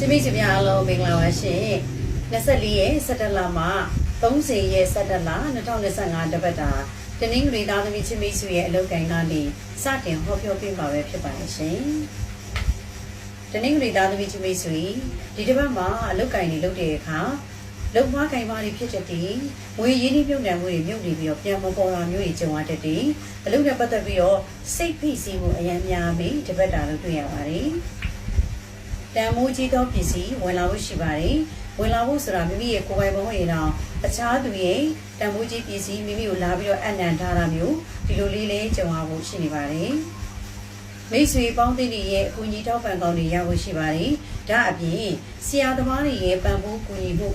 ရှင်မိတ်ဆွေများအားလုံးမင်္ဂလာပါရှင်24ရက်17လမှ30ရက်17လ2025တပတ်တာတနင်္ဂနွေသားသမီးချင်းမိတ်ဆွေရဲ့အလုပ်ကိုင်းကနေစတင်ဟောပြောပေးမှာပဲဖြစ်ပါတယ်ရှင်တနင်္ဂနွေသားသမီးချင်းမိတ်ဆွေဒီတစ်ပတ်မှာအလုပ်ကိုင်းနေလုပ်တဲ့အခါလုံမကိုင်ပါတွေဖြစ်တဲ့တည်းငွေရင်းနှီးမြုပ်နှံမှုတွေမြုပ်နေပြီးတော့ပြန်မပေါ်တာမျိုးတွေကြုံရတဲ့တည်းအလုပ်နဲ့ပတ်သက်ပြီးတော့စိတ်ဖိစီးမှုအများများပြီးတပတ်တာလို့တွေ့ရပါတယ် တန်မိုးကြီးသောပစ္စည်းဝင်လာဖို့ရှိပါတယ်။ဝင်လာဖို့ဆိုတာမိမိရဲ့ကိုယ်ပိုင်ဘုံရဲ့တော့အခြားသူရဲ့တန်မိုးကြီးပစ္စည်းမိမိကိုလာပြီးတော့အနံထားတာမျိုးဒီလိုလေးလေးကြုံရဖို့ရှိနေပါတယ်။မိတ်ဆွေပေါင်းသင်းတွေရဲ့အကူအညီထောက်ပံ့ကောင်းတွေရဖို့ရှိပါတယ်။ဒါအပြင်ဆရာသမားတွေရဲ့ပံ့ပိုးကူညီမှု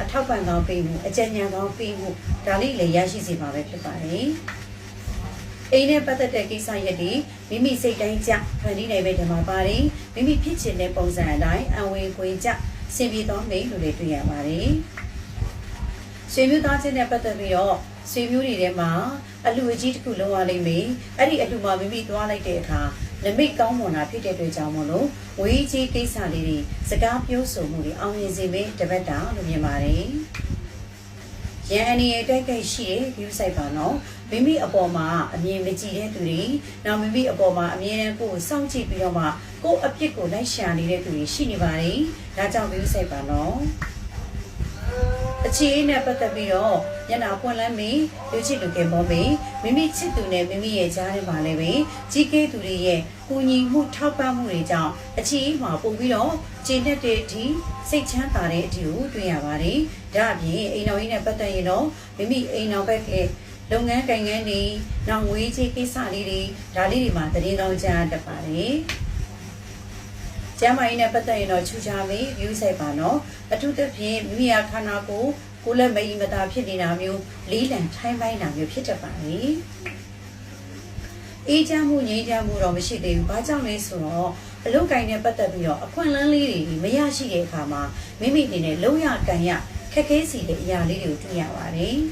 အထောက်ပံ့ကောင်းပေးမှုအကြံဉာဏ်ကောင်းပေးမှုဒါလေးလည်းရရှိစေပါပဲဖြစ်ပါတယ်။ အိမ်နဲ့ပတ်သက်တဲ့ကိစ္စရက်တွေမိမိစိတ်တိုင်းကြဖန်တီးနိုင်ပဲဒီမှာပါတယ်မိမိဖြစ်ချင်တဲ့ပုံစံအတိုင်းအဝင်ခွင်ကြဆင်ပြေသောမိတ်လို့လည်းတွေ့ရပါတယ်ဆွေမျိုးသားချင်းနဲ့ပတ်သက်ပြီးတော့ဆွေမျိုးတွေထဲမှာအလူအကြီးတစ်ခုလုံးဝလိမ့်မယ်အဲ့ဒီအလူမှာမိမိသွားလိုက်တဲ့အခါနမိတ်ကောင်းမွန်တာဖြစ်တဲ့အတွက်ကြောင့်မလို့ဝေးကြီးကိစ္စလေးတွေစကားပြောဆိုမှုတွေအောင်မြင်စေမယ်တပတ်တာလို့မြင်ပါတယ် ရန်အနေရဲ့တိုက်ခိုက်ရှိတဲ့ view site ပါနော်မိမိအပေါ်မှာအမြင်မကြည့်တဲ့သူတွေနောက်မိမိအပေါ်မှာအမြင်နဲ့ကိုယ်ကိုစောင့်ကြည့်ပြီးတော့မှကိုယ်အပြစ်ကိုလိုက်ရှာနေတဲ့သူတွေရှိနေပါတယ်ဒါကြောင့် view site ပါနော် အခြေအနေနဲ့ပတ်သက်ပြီးတော့ညနာပွင့်လန်းမီလူချစ်လူကဲပေါ်မီမိမိချစ်သူနဲ့မိမိရဲ့ကြားထဲမှာလည်းပဲကြီးကဲသူတွေရဲ့ကူညီမှုထောက်ပံ့မှုတွေကြောင့်အခြေအနေမှာပို့ပြီးတော့ကျင့်တတ်တဲ့အထိစိတ်ချမ်းသာတဲ့အထိကိုတွေ့ရပါတယ်ဒါအပြင်အိမ်တော်ကြီးနဲ့ပတ်သက်ရင်တော့မိမိအိမ်တော်ဘက်ကလုပ်ငန်းကိုင်ငန်းတွေနောက်ငွေကြေးကိစ္စလေးတွေဒါလေးတွေမှာတရင်ကောင်းကြားတတ်ပါတယ် ကျမ်းမာရေးနဲ့ပတ်သက်ရင်တော့ချူချာမေး view site ပါနော်အထူးသဖြင့်မိမိရဲ့ခန္ဓာကိုယ်ကိုယ်လက်မအီမသာဖြစ်နေတာမျိုးလေးလံထိုင်းပိုင်းတာမျိုးဖြစ်တတ်ပါတယ်အေးချမ်းမှုငြိမ်းချမ်းမှုတော့မရှိသေးဘူး။ဘာကြောင့်လဲဆိုတော့အလုတ်ကင်နဲ့ပတ်သက်ပြီးတော့အခွင့်အလမ်းလေးတွေမရရှိတဲ့အခါမှာမိမိအနေနဲ့လုံးရကန်ရခက်ခဲစီတဲ့အရာလေးတွေကိုတွေ့ရပါတယ်။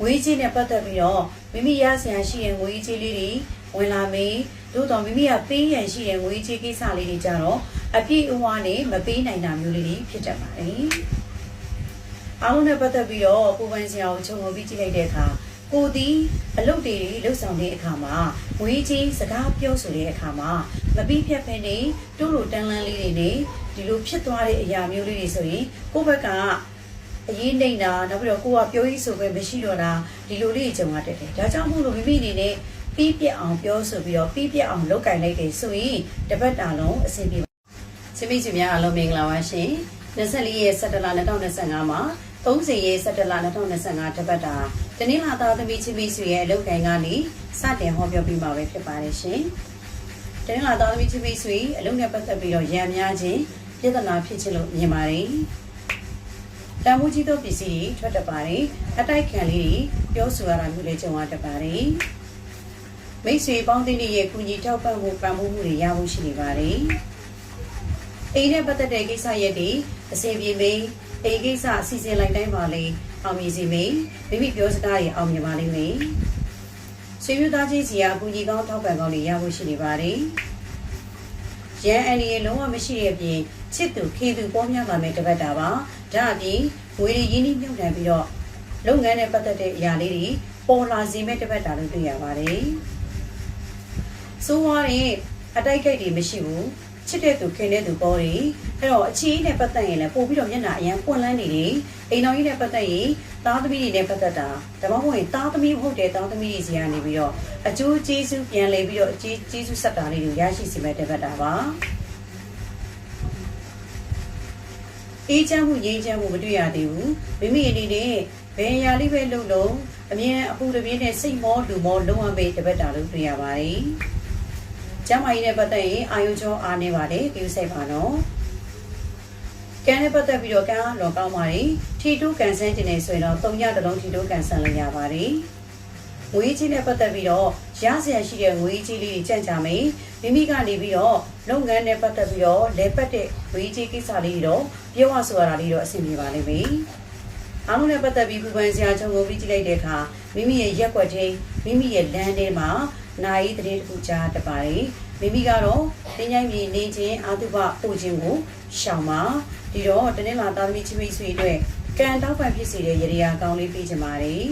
ငွေကြီးနဲ့ပတ်သက်ပြီးတော့မိမိရဆရာရှိတဲ့ငွေကြီးလေးတွေ ဝင်လာမေးသို့တော်မိမိကပေးရန်ရှိတဲ့ငွေကြီးကိစ္စလေးတွေကြတော့အပြည့်အဝနဲ့မပေးနိုင်တာမျိုးလေးတွေဖြစ်တတ်ပါတယ်။အားလုံးနဲ့ပတ်သက်ပြီးတော့ပူပန်ဆရာကိုခြုံငုံပြီးကြည့်လိုက်တဲ့အခါကိုသည်အလုပ်တွေလှုပ်ဆောင်တဲ့အခါမှာငွေကြီးစကားပြောဆိုတဲ့အခါမှာမပြီးဖြတ်ဖက်နေတိုးလိုတန်းလန်းလေးတွေနဲ့ဒီလိုဖြစ်သွားတဲ့အရာမျိုးလေးတွေဆိုရင်ကိုယ့်ဘက်ကအရေးနေတာနောက်ပြီးတော့ကိုကပြောရေးဆိုပဲမရှိတော့တာဒီလိုလေးကြုံရတတ်တယ်ဒါကြောင့်မို့လို့မိမိအနေနဲ့ ပြီးပြက်အောင်ပြောဆိုပြီးတော့ပြီးပြက်အောင်လုပ်ကင်လိုက်တယ်ဆိုရင်တပတ်တာလုံးအဆင်ပြေပါရှင်မိတ်ဆွေများအားလုံးမင်္ဂလာပါရှင်24ရက်17လ2025မှာ30ရက်17လ2025တပတ်တာတနင်္လာသားသမီးချင်းမိတ်ဆွေရဲ့အလုပ်ကိုင်ကနေစတင်ဟောပြောပြမှာပဲဖြစ်ပါတယ်ရှင်တနင်္လာသားသမီးချင်းမိတ်ဆွေအလုပ်နဲ့ပတ်သက်ပြီးတော့ရံများခြင်းပြဿနာဖြစ်ခြင်းလို့မြင်ပါတယ်တန်မိုးကြီးသောပစ္စည်းတွေထွက်တတ်ပါတယ်အတိုက်ခံလေးတွေပြောဆိုရတာမျိုးလည်းကြုံရတတ်ပါတယ် မိတ်ဆွေပေါင်းသင်းတွေရဲ့ကူညီထောက်ပံ့မှုပံ့ပိုးမှုတွေရဖို့ရှိနေပါတယ်အိမ်နဲ့ပတ်သက်တဲ့ကိစ္စရက်တွေအစီအပြေမေးအိမ်ကိစ္စအစီအစဉ်လိုက်တိုင်းပါလေအောင်မြင်စီမေးမိမိပြောစကားတွေအောင်မြင်ပါလိမ့်မယ်ဆွေမျိုးသားချင်းစီကအကူကြီးကောင်းထောက်ပံ့ကောင်းတွေရဖို့ရှိနေပါတယ်ရန်အန်ဒီလုံးဝမရှိတဲ့အပြင်ချစ်သူခင်သူပေါများပါမယ်တပတ်တာပါဒါအပြင်ငွေတွေရင်းနှီးမြှုပ်နှံပြီးတော့လုပ်ငန်းနဲ့ပတ်သက်တဲ့အရာလေးတွေပေါ်လာစေမဲ့တပတ်တာလို့တွေ့ရပါတယ် ဆိုးွားတဲ့အတိုက်ခိုက်တွေမရှိဘူးချစ်တဲ့သူခင်တဲ့သူပေါ်တွေအဲ့တော့အချီးနဲ့ပတ်သက်ရင်လည်းပို့ပြီးတော့မျက်နှာအရန်ပွင့်လန်းနေတယ်အိမ်တော်ကြီးနဲ့ပတ်သက်ရင်သားသမီးတွေနဲ့ပတ်သက်တာဒါမှမဟုတ်ရင်သားသမီးဟုတ်တယ်သားသမီးတွေစီကနေပြီးတော့အကျိုးကျေးဇူးပြန်လဲပြီးတော့အကျေးကျေးဇူးဆက်တာလေးတွေရရှိစီမဲ့တပတ်တာပါအေးချမ်းမှုငြိမ်းချမ်းမှုမတွေ့ရသေးဘူးမိမိအနေနဲ့ဘယ်အရာလေးပဲလုပ်လို့အမြဲအပူတပြင်းနဲ့စိတ်မောလူမောလုံးဝပဲတပတ်တာလို့တွေ့ရပါတယ် ကျမ်းမာရေးနဲ့ပတ်သက်ရင်အာယုံကျော်အားနေပါတယ်ပြုစိတ်ပါနော်ကံနဲ့ပတ်သက်ပြီးတော့ကံအားလောကောင်းပါတယ်ထီတိုးကန်ဆန်းခြင်းနဲ့ဆိုရင်တော့၃ညတစ်လုံးထီတိုးကန်ဆန်းလို့ရပါတယ်ငွေကြီးနဲ့ပတ်သက်ပြီးတော့ရစရာရှိတဲ့ငွေကြီးလေးတွေကြံ့ကြမယ်မိမိကနေပြီးတော့လုပ်ငန်းနဲ့ပတ်သက်ပြီးတော့လဲပတ်တဲ့ငွေကြီးကိစ္စလေးတွေတော့ပြောရဆိုရတာလေးတော့အဆင်ပြေပါလိမ့်မယ်အားလုံးနဲ့ပတ်သက်ပြီးပူပန်စရာချုံကိုပြီးကြည့်လိုက်တဲ့အခါမိမိရဲ့ရက်ွက်ချင်းမိမိရဲ့လမ်းထဲမှာနာယီတရေတစ်ခုကြားတပါတယ်မိမိကတော့တင်းချိုင်းပြည်နေခြင်းအာတုပပို့ခြင်းကိုရှောင်ပါဒီတော့တနင်္လာသားသမီးချစ်မိတ်ဆွေအတွက်ကံတောက်ပံဖြစ်စေတဲ့ရေရာကောင်းလေးပေးချင်ပါတယ်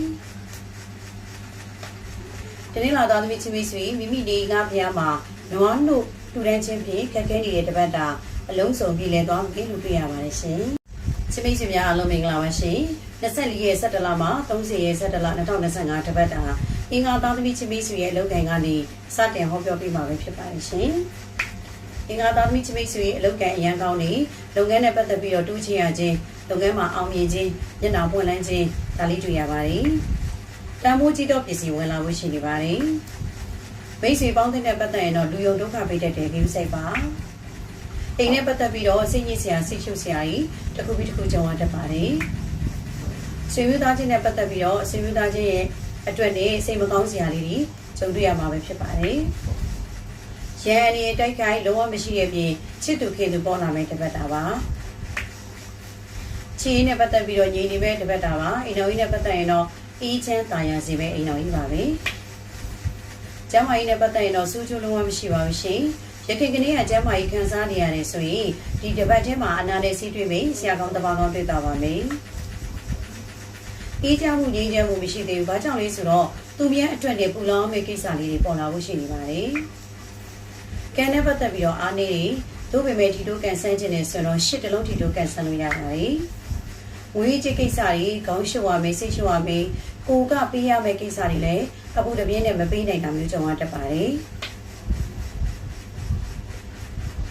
တနင်္လာသားသမီးချစ်မိတ်ဆွေမိမိနေငါဖျားမှာနွားနို့တူတန်းချင်းဖြင့်ခက်ခဲနေတဲ့တပတ်တာအလုံးစုံပြည်လဲသွားပြီလို့တွေ့ရပါတယ်ရှင်ချစ်မိတ်ဆွေများအားလုံးမင်္ဂလာပါရှင်24ရက်17လမှ30ရက်17လ2025တပတ်တာ အင်္ဂါသားသမီးချစ်မိတ်ဆွေရဲ့အလုပ်ကိုင်ကနေစတင်ဟောပြောပေးမှာပဲဖြစ်ပါတယ်ရှင်အင်္ဂါသားသမီးချစ်မိတ်ဆွေအလုပ်ကိုင်အရန်ကောင်းနေလုပ်ငန်းနဲ့ပတ်သက်ပြီးတော့တူးချင်ရခြင်းလုပ်ငန်းမှာအောင်မြင်ခြင်းညနာပွင့်လန်းခြင်းဒါလေးတွေ့ရပါတယ်တန်ဖိုးကြီးတော့ပစ္စည်းဝင်လာဖို့ရှိနေပါတယ်မိတ်ဆွေပေါင်းတဲ့ပတ်သက်ရင်တော့လူယုံဒုက္ခပိတ်တဲ့ဂိမ်းစိတ်ပါအိမ်နဲ့ပတ်သက်ပြီးတော့စိတ်ညစ်စရာစိတ်ရှုပ်စရာကြီးတစ်ခုပြီးတစ်ခုကြုံရတတ်ပါတယ်ဆွေမျိုးသားချင်းနဲ့ပတ်သက်ပြီးတော့ဆွေမျိုးသားချင်းရဲ့ အတွက်နဲ့စိတ်မကောင်းစရာလေးတွေကြုံတွေ့ရမှာပဲဖြစ်ပါတယ်ရန်အနေတိုက်ခိုက်လုံးဝမရှိတဲ့ပြင်ချစ်သူခင်သူပေါ်လာမယ့်တပတ်တာပါချီးနဲ့ပတ်သက်ပြီးတော့ညီနေပဲတပတ်တာပါအိမ်တော်ကြီးနဲ့ပတ်သက်ရင်တော့အေးချမ်းတာယာစီပဲအိမ်တော်ကြီးပါပဲကျမ်းမာရေးနဲ့ပတ်သက်ရင်တော့စူးချိုးလုံးဝမရှိပါဘူးရှင်ရခိုင်ကနေကကျမ်းမာရေးခံစားနေရတယ်ဆိုရင်ဒီတပတ်ထဲမှာအနာနဲ့စီးတွေ့မယ်ဆရာကောင်းတပါကောင်းတွေ့တာပါမယ် အေးချမ်းမှုငြိမ်းချမ်းမှုမရှိသေးဘူးဘာကြောင့်လဲဆိုတော့သူများအတွက်နဲ့ပူလောင်မဲ့ကိစ္စလေးတွေပေါ်လာဖို့ရှိနေပါတယ်ကံနဲ့ပတ်သက်ပြီးတော့အားနေတွေတို့ပေမဲ့ဒီတို့ကန်ဆန်းခြင်းနဲ့ဆိုတော့ရှစ်တလုံးဒီတို့ကန်ဆန်းလို့ရပါတယ်ဝေးချစ်ကိစ္စတွေခေါင်းရှုပ်ရမယ်စိတ်ရှုပ်ရမယ်ကိုကပေးရမယ့်ကိစ္စတွေလည်းအပူတပြင်းနဲ့မပေးနိုင်တာမျိုးကြုံရတတ်ပါတယ်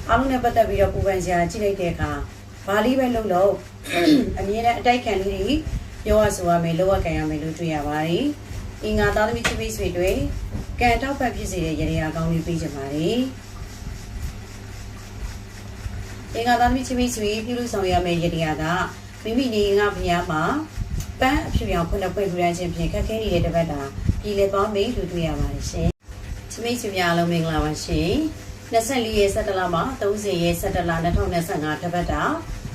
အားလုံးနဲ့ပတ်သက်ပြီးတော့ပူပန်စရာကြည့်လိုက်တဲ့အခါဘာလေးပဲလုပ်လို့အမြဲတမ်းအတိုက်ခံလေးတွေ ပြောရဆိုရမယ်လောရကန်ရမယ်လို့တွေ့ရပါတယ်။အင်္ဂါသားသမီးချစ်မိတ်ဆွေတွေကံတောက်ပတ်ဖြစ်စေတဲ့ရေရာကောင်းလေးပေးကြပါတယ်။အင်္ဂါသားသမီးချစ်မိတ်ဆွေပြုလို့ဆောင်ရမယ့်ရေရာကမိမိနေငါဖျားမှာပန်းအဖြူရောင်ခုနှစ်ပွင့်ပူရန်ချင်းဖြင့်ခက်ခဲနေတဲ့တပတ်တာပြည်လေသွားမေးလို့တွေ့ရပါတယ်ရှင်။ချစ်မိတ်ဆွေများအားလုံးမင်္ဂလာပါရှင်။24ရက်17လမှ30ရက်17လ2025တပတ်တာ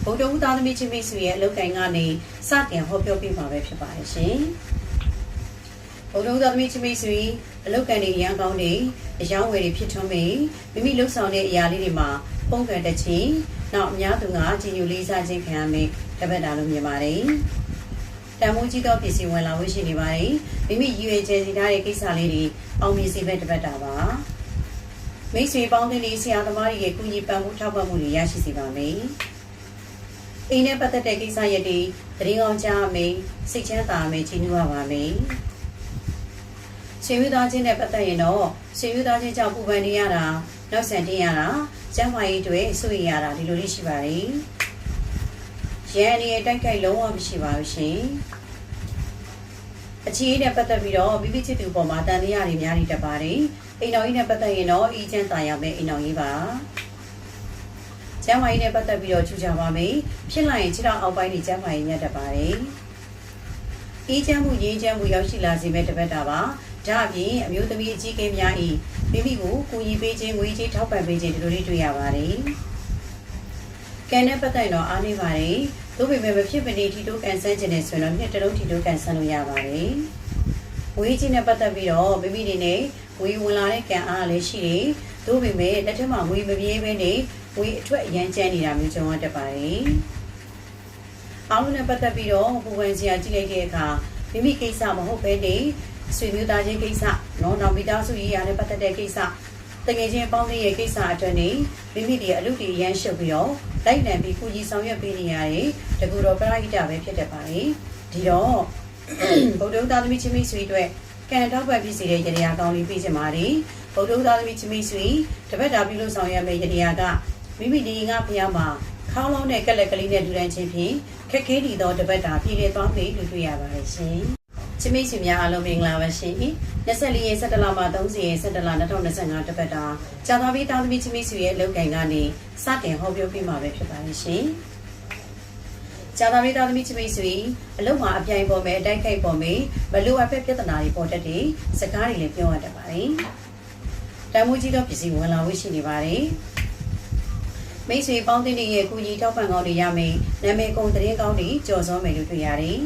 ဗုဒ္ဓဦးသားသမီးချင်းမိတ်ဆွေရဲ့အလုပ်ကိုင်ကနေစတင်ဟောပြောပြမှာပဲဖြစ်ပါတယ်ရှင်။ဗုဒ္ဓဦးသားသမီးချင်းမိတ်ဆွေအလုပ်ကိုင်တွေရန်ကောင်းတွေအယောင်းဝယ်တွေဖြစ်ထွန်းမိမိမိလှုပ်ဆောင်တဲ့အရာလေးတွေမှာပုံကံတချင်းနောက်အများသူကကြည်ညိုလေးစားခြင်းခံရမယ်တပတ်တာလို့မြင်ပါတယ်။တန်မိုးကြီးသောပစ္စည်းဝင်လာဝရှိနေပါတယ်။မိမိရည်ရွယ်ချက်စီထားတဲ့ကိစ္စလေးတွေအောင်မြင်စေပဲတပတ်တာပါ။မိတ်ဆွေပေါင်းသင်းလေးဆရာသမားတွေရဲ့ကုညီပံ့ပိုးထောက်ပံ့မှုတွေရရှိစေပါမယ်။ အိမ်နဲ့ပတ်သက်တဲ့ကိစ္စရပ်တွေတရင်အောင်ကြားမယ်စိတ်ချမ်းသာမယ်ချီးနှူးပါပါမယ်။ဆွေမျိုးသားချင်းနဲ့ပတ်သက်ရင်တော့ဆွေမျိုးသားချင်းကြောင့်ပူပန်နေရတာနောက်ဆန်တင်ရတာကျမ်းမာရေးတွေဆွေရတာဒီလိုလေးရှိပါတယ်။ရန်အနေနဲ့တိုက်ခိုက်လုံးဝမရှိပါဘူးရှင်။အခြေအနေနဲ့ပတ်သက်ပြီးတော့မိမိချစ်သူပေါ်မှာတန်တရားတွေများနေတတ်ပါတယ်။အိမ်တော်ကြီးနဲ့ပတ်သက်ရင်တော့အီချမ်းသာရမယ်အိမ်တော်ကြီးပါ။ ကျမ်းမာရေးနဲ့ပတ်သက်ပြီးတော့ချူချပါမယ်။ဖြစ်လာရင်ခြေထောက်အောက်ပိုင်းတွေကျမ်းမာရေးညတ်တတ်ပါတယ်။အေးချမ်းမှုရင်းချမ်းမှုရောက်ရှိလာစေမဲ့တပတ်တာပါ။ဒါအပြင်အမျိုးသမီးအကြီးကဲများဤမိမိကိုကူညီပေးခြင်းငွေကြေးထောက်ပံ့ပေးခြင်းဒီလိုလေးတွေ့ရပါတယ်။ကံနဲ့ပတ်သက်တော့အားနေပါတယ်။သို့ပေမဲ့မဖြစ်မနေထီတိုးကန်ဆန်းခြင်းနဲ့ဆိုရင်တော့နှစ်တလုံးထီတိုးကန်ဆန်းလို့ရပါတယ်။ငွေကြေးနဲ့ပတ်သက်ပြီးတော့မိမိတွေနဲ့ငွေဝင်လာတဲ့ကံအားလည်းရှိတယ်။သို့ပေမဲ့လက်ထက်မှာငွေမပြေးဘဲနဲ့ ငွေအထွက်အရန်ကျန်းနေတာမျိုးကြုံရတတ်ပါတယ်။အားလုံးနဲ့ပတ်သက်ပြီးတော့ပူပန်စရာကြည့်လိုက်တဲ့အခါမိမိကိစ္စမဟုတ်ဘဲနဲ့ဆွေမျိုးသားချင်းကိစ္စနော်နောက်မိသားစုရေးရာနဲ့ပတ်သက်တဲ့ကိစ္စတကယ်ချင်းပေါင်းသင်းရဲ့ကိစ္စအတွက်နေမိမိတွေအလုပ်တွေရမ်းရှုပ်ပြီးတော့လိုက်နံပြီးကုကြီးဆောင်ရွက်ပေးနေရတယ်တကူတော့ပရိဒပဲဖြစ်တတ်ပါလေဒီတော့ဗုဒ္ဓသားသမီးချင်းမိတ်ဆွေတို့ကံတော့ပဲဖြစ်စေတဲ့ရတရားကောင်းလေးပြချင်ပါတယ်ဗုဒ္ဓသားသမီးချင်းမိတ်ဆွေတပတ်တာပြုလို့ဆောင်ရွက်မယ့်ရတရားက မိမိဒီငါဖျားမှာခေါင်းလုံးနဲ့ကက်လက်ကလေးနဲ့ဒူတန်းချင်းဖြင့်ခက်ခဲတည်သောတပတ်တာပြည်လေသွားပြီလို့တွေ့ရပါတယ်ရှင်ချစ်မိတ်ဆွေများအားလုံးမင်္ဂလာပါရှင်24ရက်17လမှ30ရက်17လ2025တပတ်တာကြာသာပြီးတာသမီချစ်မိတ်ဆွေရဲ့လောက်ကန်ကနေစတင်ဟောပြောပြမှာပဲဖြစ်ပါတယ်ရှင်ကြာသာပြီးတာသမီချစ်မိတ်ဆွေအလုံးမှာအပြိုင်ပေါ်မယ်အတိုက်ခိုက်ပေါ်မယ်မလိုအပ်တဲ့ပြဿနာတွေပေါ်တတ်တယ်စကားတွေလည်းပြောရတတ်ပါတယ်တန်မိုးကြီးသောပစ္စည်းဝင်လာဝရှိနေပါတယ် မိတ်ဆွေပေါင်းတင်ရဲ့ကုကြီးထောက်ပံ့ကောင်းတွေရမယ်နာမည်ကုန်သတင်းကောင်းတွေကြော်စောမယ်လို့တွေ့ရတယ်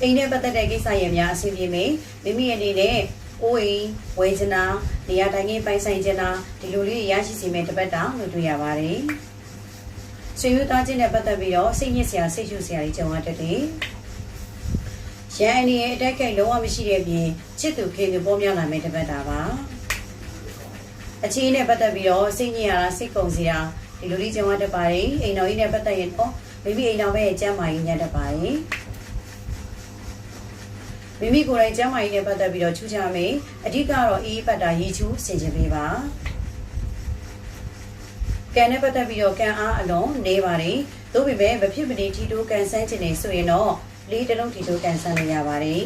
အိမ်နဲ့ပတ်သက်တဲ့ကိစ္စရဲ့များအဆင်ပြေမယ်မိမိအနေနဲ့အိုးအိမ်ဝယ်ချင်တာနေရာတိုင်းကြီးပိုင်ဆိုင်ချင်တာဒီလိုလေးတွေရရှိစီမဲ့တပတ်တာလို့တွေ့ရပါတယ်။ဆွေမျိုးသားချင်းနဲ့ပတ်သက်ပြီးတော့စိတ်ညစ်စရာစိတ်ရှုစရာတွေကြုံရတတ်တယ်။ရန်အနေရဲ့အတက်ကိတ်လုံးဝမရှိတဲ့ပြင်ချစ်သူခင်သူပေါ်များလာမဲ့တပတ်တာပါ။ အခြေအနေနဲ့ပတ်သက်ပြီးတော့စိတ်ညစ်ရတာစိတ်ကုန်စရာဒီလိုလေးကြုံရတတ်ပါတယ်။အိမ်တော်ကြီးနဲ့ပတ်သက်ရင်ဩမိမိအိမ်တော်ပဲကျမ်းမာရေးညတ်တတ်ပါတယ်။မိမိကိုယ်တိုင်ကျမ်းမာရေးနဲ့ပတ်သက်ပြီးတော့ချူချမယ်အဓိကတော့အေးပတ်တာရေချူးဆင်ခြင်ပေးပါကံနဲ့ပတ်သက်ပြီးတော့ကံအားအလုံးနေပါတယ်သို့ပေမဲ့မဖြစ်မနေထီတိုးကန်ဆန်းခြင်းနေဆိုရင်တော့လေးတစ်လုံးထီတိုးကန်ဆန်းလို့ရပါတယ်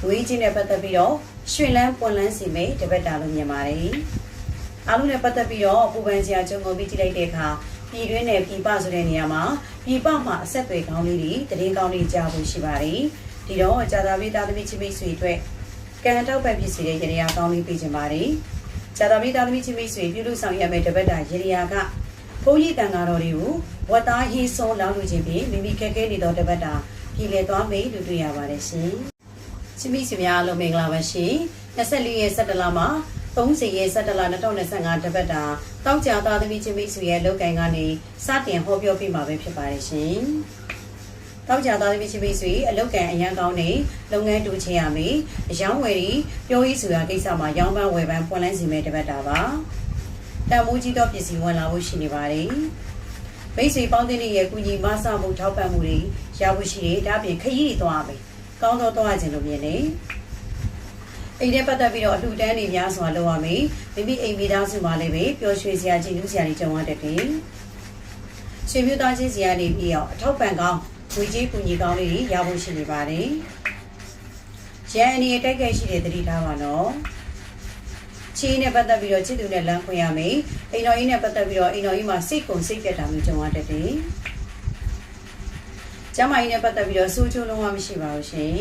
လူကြီးချင်းနဲ့ပတ်သက်ပြီးတော့ရွှင်လန်းပွန်လန်းစီမယ်တပတ်တာလို့မြင်ပါတယ် အားလုံးနဲ့ပတ်သက်ပြီးတော့ပူပန်စရာကြုံကုန်ပြီးကြည့်လိုက်တဲ့အခါပြည်တွင်းနဲ့ပြည်ပဆိုတဲ့နေရာမှာပြည်ပမှာအဆက်အသွယ်ကောင်းလေးတွေတည်င်းကောင်းလေးကြားဖို့ရှိပါတယ်ဒီတော့ဂျာတာမိသားသမီးချင်းမိတ်ဆွေအတွက်ကံတောက်ပတ်ဖြစ်စေတဲ့ရေရာကောင်းလေးပေးခြင်းပါတယ်ဂျာတာမိသားသမီးချင်းမိတ်ဆွေပြုလုပ်ဆောင်ရမယ့်တပတ်တာရေရာကဘုန်းကြီးတန်ဃာတော်တွေကိုဝတ်သားရေးဆုံးလောင်းလို့ခြင်းဖြင့်မိမိခက်ခဲနေသောတပတ်တာပြည်လည်သွားမယ်လို့တွေ့ရပါတယ်ရှင်ချင်းမိတ်ဆွေများအားလုံးမင်္ဂလာပါရှင်24ရက်17လမှာ 30ရက်17လ2025တပတ်တာတောက်ကြသားသမီးချင်းမိတ်ဆွေရဲ့လောက်ကန်ကနေစတင်ဟောပြောပြမှာပဲဖြစ်ပါတယ်ရှင်တောက်ကြသားသမီးချင်းမိတ်ဆွေအလောက်ကန်အရန်ကောင်းနေလုပ်ငန်းတူချင်ရမယ်အယောင်းဝယ်ပြီးပြောရေးဆိုရာကိစ္စမှာရောင်းပန်းဝယ်ပန်းပွန်လန်းစီမဲ့တပတ်တာပါတန်မိုးကြီးသောပစ္စည်းဝင်လာဖို့ရှိနေပါတယ်မိတ်ဆွေပေါင်းတဲ့ရဲ့ကုညီမဆမှုထောက်ပံ့မှုတွေရဖို့ရှိတယ်ဒါပြင်ခရီးတွေသွားမယ်ကောင်းတော့သွားခြင်းလို့မြင်တယ် အိမ်နဲ့ပတ်သက်ပြီးတော့အလှူဒန်းတွေများစွာလုပ်ရမယ်မိမိအိမ်မိသားစုမှာလည်းပဲပျော်ရွှင်စရာကြည်နူးစရာတွေကြုံရတတ်တယ်ဆွေမျိုးသားချင်းစီကနေပြီးတော့အထောက်ပံ့ကောင်းငွေကြေးကူညီကောင်းလေးတွေရဖို့ရှိနေပါတယ်ရန်အနေနဲ့တိုက်ခိုက်ရှိတဲ့တတိထားပါနော်ချီးနဲ့ပတ်သက်ပြီးတော့ချစ်သူနဲ့လမ်းခွင့်ရမယ်အိမ်တော်ကြီးနဲ့ပတ်သက်ပြီးတော့အိမ်တော်ကြီးမှာစိတ်ကုန်စိတ်ပြတ်တာမျိုးကြုံရတတ်တယ်ကျမကြီးနဲ့ပတ်သက်ပြီးတော့စိုးချိုးလုံးဝမရှိပါဘူးရှင်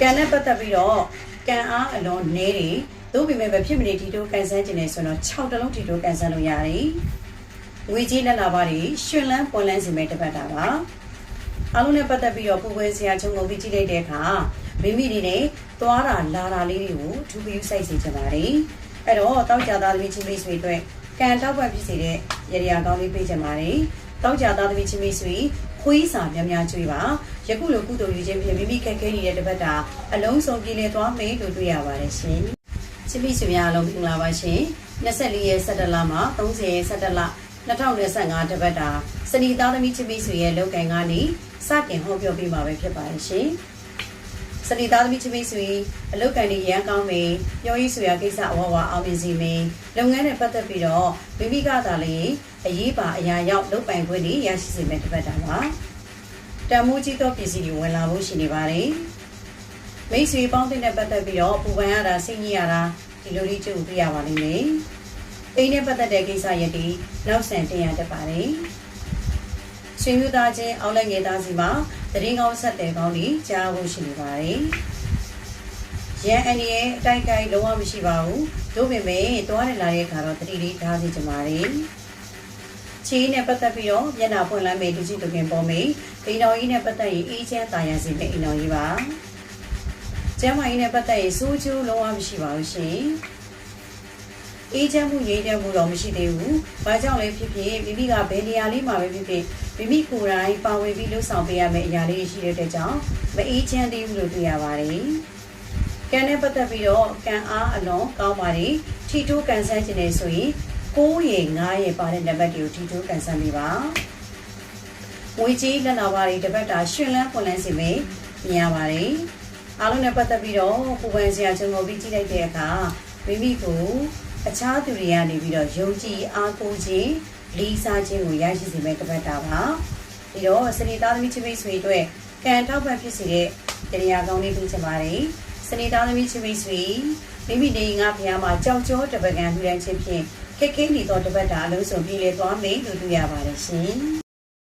ကံနဲ့ပတ်သက်ပြီးတော့ ကံအားအလွန်နည်းတယ်သို့ပေမဲ့မဖြစ်မနေဒီတိုးကန်ဆန်းခြင်းနဲ့ဆိုတော့6တလုံးဒီတိုးကန်ဆန်းလို့ရတယ်ငွေကြေးလက်လာပါတွေရှင်လန်းပွန်လန်းစီမဲ့တပတ်တာပါအားလုံးနဲ့ပတ်သက်ပြီးတော့ပူပွဲဆရာချုံကုန်ပြီးကြည့်လိုက်တဲ့အခါမိမိတွေနဲ့သွားတာလာတာလေးတွေကိုထူပြီးစိုက်စီချင်ပါတယ်အဲ့တော့တောက်ကြသားသမီးချင်းမိတ်ဆွေအတွက်ကံတောက်ပတ်ဖြစ်စေတဲ့ရရကောင်းလေးပေးချင်ပါတယ်တောက်ကြသားသမီးချင်းမိတ်ဆွေခွေးစာများများကျွေးပါ ယခုလိုကုသိုလ်ယူခြင်းဖြင့်မိမိခက်ခဲနေတဲ့တပတ်တာအလုံးစုံပြည်လည်သွားမယ်လို့တွေ့ရပါတယ်ရှင်ချင်းမိတ်ဆွေများအလုံးမင်္ဂလာပါရှင်24ရက်17လမှာ30ရက်17လ2025တပတ်တာစနီသားသမီးချင်းမိတ်ဆွေရဲ့လောက်ကန်ကနေစတင်ဟောပြောပေးမှာပဲဖြစ်ပါတယ်ရှင်စနီသားသမီးချင်းမိတ်ဆွေအလောက်ကန်တွေရန်ကောင်းမယ်ပြောရေးဆိုရာကိစ္စအဝဝအောင်မြင်စီမယ်လုပ်ငန်းနဲ့ပတ်သက်ပြီးတော့မိမိကသာလေအရေးပါအရာရောက်လုပ်ပိုင်ခွင့်တွေရရှိစေမယ်တပတ်တာပါ တံမိုးကြီးသောပစ္စည်းတွေဝင်လာဖို့ရှိနေပါတယ်မိတ်ဆွေပေါင်းတဲ့ပတ်သက်ပြီးတော့ပူပန်ရတာစိတ်ညစ်ရတာဒီလိုလေးကြုံတွေ့ရပါလိမ့်မယ်အိမ်နဲ့ပတ်သက်တဲ့ကိစ္စရည်နောက်ဆန်တင်ရတတ်ပါတယ်ဆွေမျိုးသားချင်းအောက်လက်ငယ်သားစီမှာတရင်ကောင်းဆက်တယ်ကောင်းကြီးကြားဖို့ရှိနေပါတယ်ရန်အန်ရဲ့အတိုက်ကိုက်လုံးဝမရှိပါဘူးတို့ပေမဲ့တွားနေလာတဲ့အခါတော့တတိလေးထားစီကြပါတယ် ချီးနဲ့ပတ်သက်ပြီးတော့မျက်နှာဖွင့်လမ်းမေလူကြီးတူခင်ပေါ်မေအိမ်တော်ကြီးနဲ့ပတ်သက်ရင်အေးချမ်းတာယာစီတဲ့အိမ်တော်ကြီးပါကျမ်းမာရေးနဲ့ပတ်သက်ရင်စိုးကျိုးလုံးဝမရှိပါဘူးရှင်အေးချမ်းမှုငြိမ်းချမ်းမှုတော့မရှိသေးဘူး။ဘာကြောင့်လဲဖြစ်ဖြစ်မိမိကဘယ်နေရာလေးမှာပဲဖြစ်ဖြစ်မိမိကိုယ်တိုင်ပါဝင်ပြီးလှုပ်ဆောင်ပေးရမယ့်အရာလေးရှိတဲ့အတွက်ကြောင့်မအေးချမ်းသေးဘူးလို့တွေ့ရပါတယ်။ကံနဲ့ပတ်သက်ပြီးတော့ကံအားအလွန်ကောင်းပါတယ်။ထီတိုးကန်ဆန်းခြင်းနဲ့ဆိုရင် 9ရေ9ရေပါတဲ့နံပါတ်တွေကိုထီတိုးကန်ဆန်းပေးပါ။ငွေကြေးလက်လာပါတွေတပတ်တာရှင်လန်းပွန်လန်းစီမယ်မြင်ရပါတယ်။အားလုံးနဲ့ပတ်သက်ပြီးတော့ပူပန်စရာချုံကိုပြီးကြည့်လိုက်တဲ့အခါမိမိကိုအခြားသူတွေကနေပြီးတော့ယုံကြည်အားကိုးခြင်းလေးစားခြင်းကိုရရှိစေမယ့်တပတ်တာပါပြီးတော့စနေသားသမီးချင်းမိတ်ဆွေအတွက်ကံထောက်ပံ့ဖြစ်စေတဲ့တရားကောင်းလေးပြုချင်ပါတယ်စနေသားသမီးချင်းမိတ်ဆွေမိမိနေငါဖျားမှာကြောက်ကြောတပကံလှူဒန်းခြင်းဖြင့် ခက်ခဲနေသောတပတ်တာအလုံးစုံပြည်လေသွားမယ်လို့တွေ့ရပါတယ်ရှင်